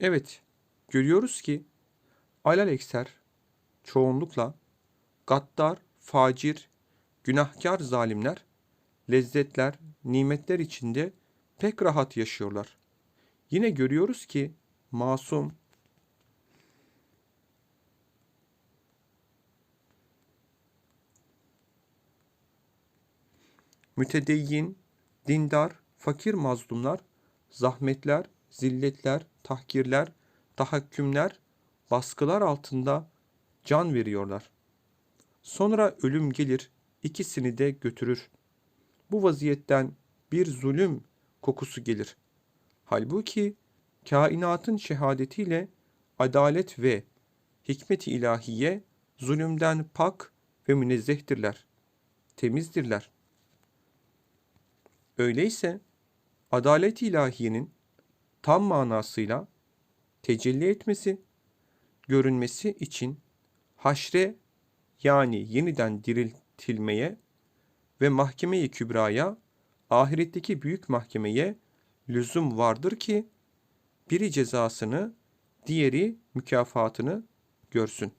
Evet, görüyoruz ki alelekser çoğunlukla gaddar, facir, günahkar zalimler lezzetler, nimetler içinde pek rahat yaşıyorlar. Yine görüyoruz ki masum, mütedeyyin, dindar, fakir mazlumlar, zahmetler, zilletler, tahkirler, tahakkümler, baskılar altında can veriyorlar. Sonra ölüm gelir, ikisini de götürür. Bu vaziyetten bir zulüm kokusu gelir. Halbuki kainatın şehadetiyle adalet ve hikmet-i ilahiye zulümden pak ve münezzehtirler, temizdirler. Öyleyse adalet-i ilahiyenin tam manasıyla tecelli etmesi, görünmesi için haşre yani yeniden diriltilmeye ve mahkeme-i kübraya, ahiretteki büyük mahkemeye lüzum vardır ki biri cezasını, diğeri mükafatını görsün.